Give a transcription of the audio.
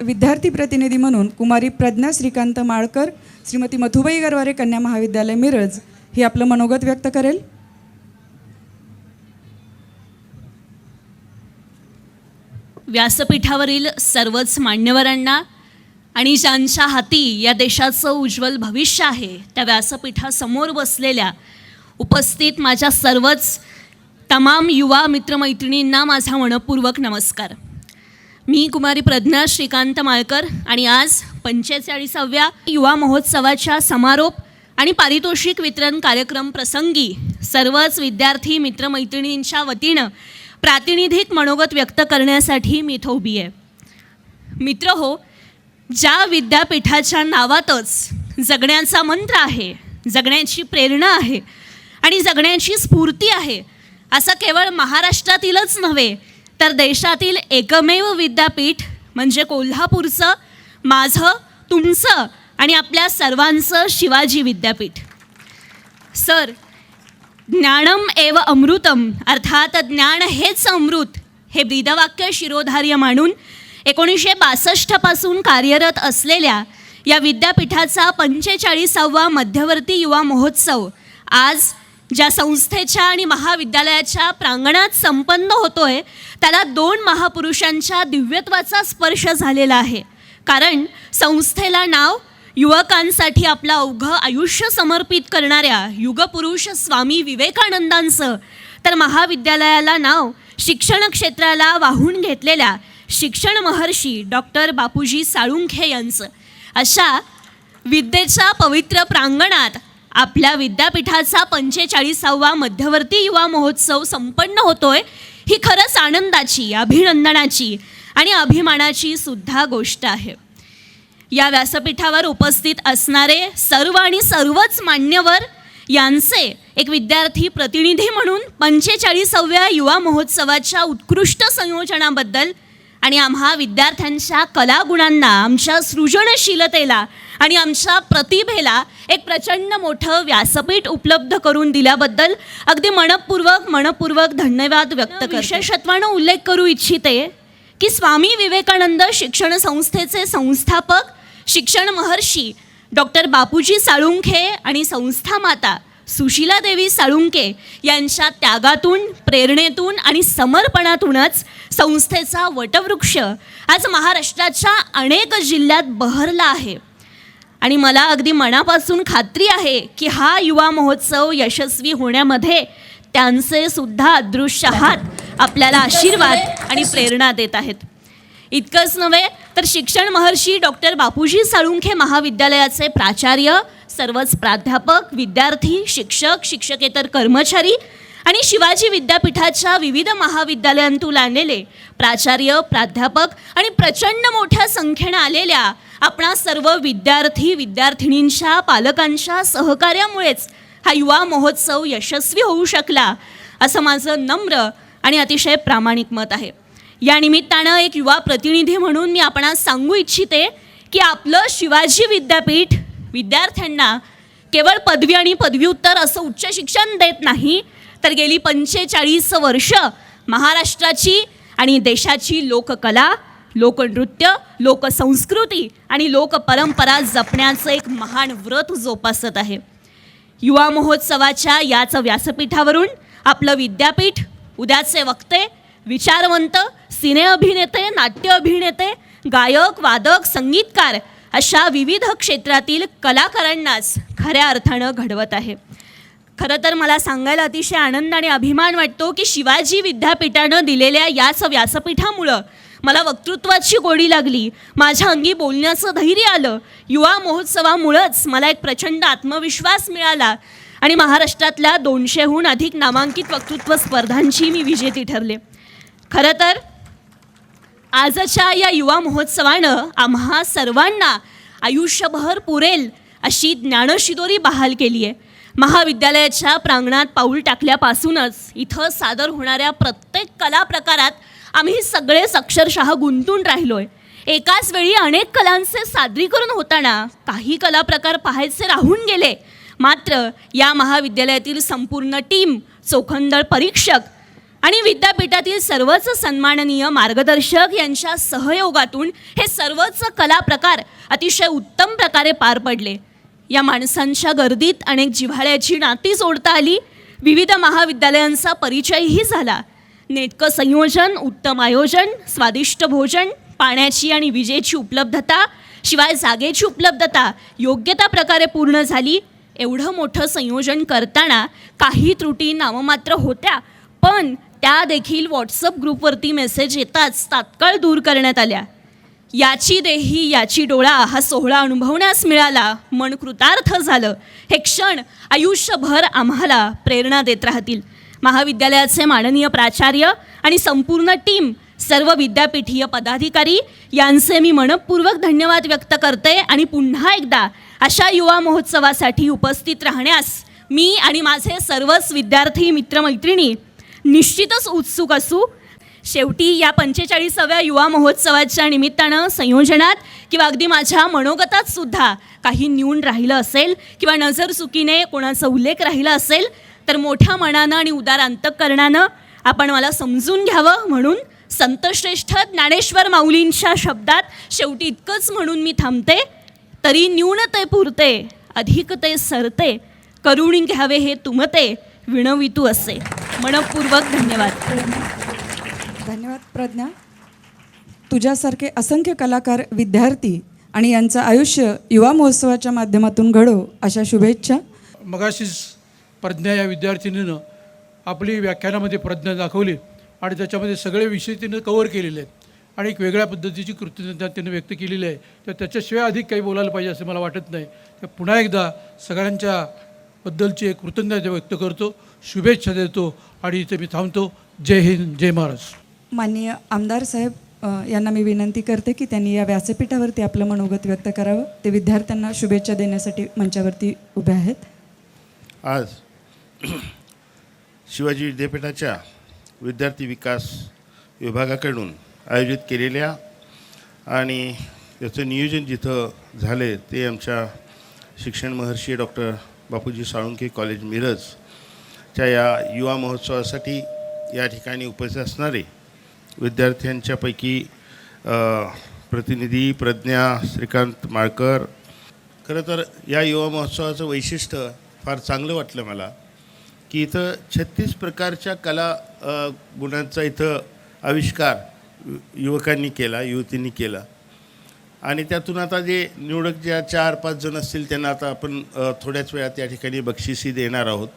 विद्यार्थी प्रतिनिधी म्हणून कुमारी प्रज्ञा श्रीकांत माळकर श्रीमती मथुबाई गरवारे कन्या महाविद्यालय मिरज ही आपलं मनोगत व्यक्त करेल. व्यासपीठावरील सर्वच मान्यवरांना आणि ज्यांच्या हाती या देशाचं उज्ज्वल भविष्य आहे त्या व्यासपीठासमोर बसलेल्या उपस्थित माझ्या सर्वच तमाम युवा मित्रमैत्रिणींना माझा मनपूर्वक नमस्कार. मी कुमारी प्रज्ञा श्रीकांत माळकर आणि आज पंचेचाळीसाव्या युवा महोत्सवाच्या समारोप आणि पारितोषिक वितरण कार्यक्रम प्रसंगी सर्वच विद्यार्थी मित्रमैत्रिणींच्या वतीनं प्रातिनिधिक मनोगत व्यक्त करण्यासाठी मी इथं उभी आहे. मित्र हो ज्या विद्यापीठाच्या नावातच जगण्याचा मंत्र आहे जगण्याची प्रेरणा आहे आणि जगण्याची स्फूर्ती आहे असं केवळ महाराष्ट्रातीलच नव्हे तर देशातील एकमेव विद्यापीठ म्हणजे कोल्हापूरचं माझं तुमचं आणि आपल्या सर्वांचं शिवाजी विद्यापीठ. सर ज्ञानम एव अमृतम अर्थात ज्ञान हेच अमृत हे ब्रीदवाक्य शिरोधार्य मानून एकोणीसशे बासष्टपासून कार्यरत असलेल्या या विद्यापीठाचा पंचेचाळीसावा मध्यवर्ती युवा महोत्सव आज ज्या संस्थेच्या आणि महाविद्यालयाच्या प्रांगणात संपन्न होतोय त्याला दोन महापुरुषांच्या दिव्यत्वाचा स्पर्श झालेला आहे. कारण संस्थेला नाव युवकांसाठी आपलं अवघं आयुष्य समर्पित करणाऱ्या युगपुरुष स्वामी विवेकानंदांचं तर महाविद्यालयाला नाव शिक्षण क्षेत्राला वाहून घेतलेल्या शिक्षण महर्षी डॉक्टर बापूजी साळुंखे यांचं. अशा विद्येच्या पवित्र प्रांगणात आपल्या विद्यापीठाचा पंचेचाळीसावा मध्यवर्ती युवा महोत्सव संपन्न होतोय. ही खरंच आनंदाची अभिनंदनाची आणि अभिमानाची सुद्धा गोष्ट आहे. या व्यासपीठावर उपस्थित असणारे सर्व आणि सर्वच मान्यवर यांचे एक विद्यार्थी प्रतिनिधी म्हणून पंचेचाळीसाव्या युवा महोत्सवाच्या उत्कृष्ट संयोजनाबद्दल आणि आम्हा विद्यार्थ्यांच्या कलागुणांना आमच्या सृजनशीलतेला आणि आमच्या प्रतिभेला एक प्रचंड मोठं व्यासपीठ उपलब्ध करून दिल्याबद्दल अगदी मनपूर्वक मनपूर्वक धन्यवाद व्यक्त कर विशेषत्वानं उल्लेख करू इच्छिते की स्वामी विवेकानंद शिक्षण संस्थेचे संस्थापक शिक्षण महर्षी डॉक्टर बापूजी साळुंखे आणि संस्था माता सुशीला देवी साळुंके यांच्या त्यागातून प्रेरणेतून आणि समर्पणातूनच संस्थेचा वटवृक्ष आज महाराष्ट्राच्या अनेक जिल्ह्यात बहरला आहे. आणि मला अगदी मनापासून खात्री आहे की हा युवा महोत्सव यशस्वी होण्यामध्ये त्यांचे सुद्धा अदृश्य हात आपल्याला आशीर्वाद आणि प्रेरणा देत आहेत. इतकंच नव्हे तर शिक्षण महर्षी डॉक्टर बापूजी साळुंखे महाविद्यालयाचे प्राचार्य सर्वच प्राध्यापक विद्यार्थी शिक्षक शिक्षकेतर कर्मचारी आणि शिवाजी विद्यापीठाच्या विविध महाविद्यालयांतून आलेले प्राचार्य प्राध्यापक आणि प्रचंड मोठ्या संख्येनं आलेल्या आपणा सर्व विद्यार्थी विद्यार्थिनींच्या पालकांच्या सहकार्यामुळेच हा युवा महोत्सव यशस्वी होऊ शकला असं माझं नम्र आणि अतिशय प्रामाणिक मत आहे. या निमित्तानं एक युवा प्रतिनिधी म्हणून मी आपणास सांगू इच्छिते की आपलं शिवाजी विद्यापीठ विद्यार्थ्यांना केवळ पदवी आणि पदव्युत्तर असं उच्च शिक्षण देत नाही तर गेली पंचेचाळीस वर्ष महाराष्ट्राची आणि देशाची लोककला लोकनृत्य लोकसंस्कृती आणि लोकपरंपरा जपण्याचं एक महान व्रत जोपासत आहे. युवा महोत्सवाच्या याच व्यासपीठावरून आपलं विद्यापीठ उद्याचे वक्ते विचारवंत सिने अभिनेते नाट्य अभिनेते गायक वादक संगीतकार अशा विविध क्षेत्रातील कलाकारांनाच खऱ्या अर्थानं घडवत आहे. खरं तर मला सांगायला अतिशय आनंद आणि अभिमान वाटतो की शिवाजी विद्यापीठानं दिलेल्या याच व्यासपीठामुळं मला वक्तृत्वाची गोडी लागली. माझ्या अंगी बोलण्याचं धैर्य आलं. युवा महोत्सवामुळंच मला एक प्रचंड आत्मविश्वास मिळाला आणि महाराष्ट्रातल्या दोनशेहून अधिक नामांकित वक्तृत्व स्पर्धांची मी विजेती ठरले. खरं तर आजच्या या युवा महोत्सवानं आम्हा सर्वांना आयुष्यभर पुरेल अशी ज्ञानशिदोरी बहाल केली आहे. महाविद्यालयाच्या प्रांगणात पाऊल टाकल्यापासूनच इथं सादर होणाऱ्या प्रत्येक कला प्रकारात आम्ही सगळेच अक्षरशः गुंतून राहिलो आहे एकाच वेळी अनेक कलांचे सादरीकरण होताना काही कला प्रकार पाहायचे राहून गेले. मात्र या महाविद्यालयातील संपूर्ण टीम चोखंदळ परीक्षक आणि विद्यापीठातील सर्वच सन्माननीय मार्गदर्शक यांच्या सहयोगातून हे सर्वच कला प्रकार अतिशय उत्तम प्रकारे पार पडले. या माणसांच्या गर्दीत अनेक जिव्हाळ्याची नाती जोडता आली. विविध महाविद्यालयांचा परिचयही झाला. नेटकं संयोजन उत्तम आयोजन स्वादिष्ट भोजन पाण्याची आणि विजेची उपलब्धता शिवाय जागेची उपलब्धता योग्यता प्रकारे पूर्ण झाली. एवढं मोठं संयोजन करताना काही त्रुटी नाममात्र होत्या पण त्या देखील व्हॉट्सअप ग्रुपवरती मेसेज येताच तात्काळ दूर करण्यात आल्या. याची देही याची डोळा हा सोहळा अनुभवण्यास मिळाला. मन कृतार्थ झालं. हे क्षण आयुष्यभर आम्हाला प्रेरणा देत राहतील. महाविद्यालयाचे माननीय प्राचार्य आणि संपूर्ण टीम सर्व विद्यापीठीय पदाधिकारी यांचे मी मनपूर्वक धन्यवाद व्यक्त करते आणि पुन्हा एकदा अशा युवा महोत्सवासाठी उपस्थित राहण्यास मी आणि माझे सर्वच विद्यार्थी मित्रमैत्रिणी निश्चितच उत्सुक असू. शेवटी या पंचेचाळीसाव्या युवा महोत्सवाच्या निमित्तानं संयोजनात किंवा अगदी माझ्या मनोगतात सुद्धा काही न्यून राहिलं असेल किंवा नजर चुकीने कोणाचा उल्लेख राहिला असेल तर मोठ्या मनानं आणि उदार अंतकरणानं आपण मला समजून घ्यावं म्हणून संतश्रेष्ठ ज्ञानेश्वर माऊलींच्या शब्दात शेवटी इतकंच म्हणून मी थांबते तरी न्यून ते पुरते अधिक ते सरते करुणी घ्यावे हे तुमते विणवितू असे. मनपूर्वक धन्यवाद. धन्यवाद प्रज्ञा. तुझ्यासारखे असंख्य कलाकार विद्यार्थी आणि यांचं आयुष्य युवा महोत्सवाच्या माध्यमातून घडो अशा शुभेच्छा. मगाशीच प्रज्ञा या विद्यार्थिनीनं आपली व्याख्यानामध्ये प्रज्ञा दाखवली आणि त्याच्यामध्ये सगळे विषय तिनं कवर केलेले आहेत. आणि एक वेगळ्या पद्धतीची कृतज्ञता तिनं व्यक्त केलेली आहे. तर त्याच्याशिवाय अधिक काही बोलायला पाहिजे असं मला वाटत नाही. तर पुन्हा एकदा सगळ्यांच्या बद्दलची एक कृतज्ञता व्यक्त करतो. शुभेच्छा देतो आणि इथे मी थांबतो. जय हिंद जय महाराष्ट्र माननीय आमदार साहेब यांना मी विनंती करते की त्यांनी या व्यासपीठावरती आपलं मनोगत व्यक्त करावं. ते विद्यार्थ्यांना शुभेच्छा देण्यासाठी मंचावरती उभे आहेत. आज शिवाजी विद्यापीठाच्या विद्यार्थी विकास विभागाकडून आयोजित केलेल्या आणि याचं नियोजन जिथं झाले ते आमच्या शिक्षण महर्षी डॉक्टर बापूजी साळुंके कॉलेज च्या या युवा महोत्सवासाठी या ठिकाणी उपस्थित असणारे विद्यार्थ्यांच्यापैकी प्रतिनिधी प्रज्ञा श्रीकांत माळकर. खरं तर या युवा महोत्सवाचं वैशिष्ट्य फार चांगलं वाटलं मला की इथं छत्तीस प्रकारच्या कला गुणांचा इथं आविष्कार युवकांनी केला युवतींनी केला. आणि त्यातून आता जे निवडक ज्या चार पाच जण असतील त्यांना आता आपण थोड्याच वेळात या ठिकाणी बक्षिसी देणार आहोत.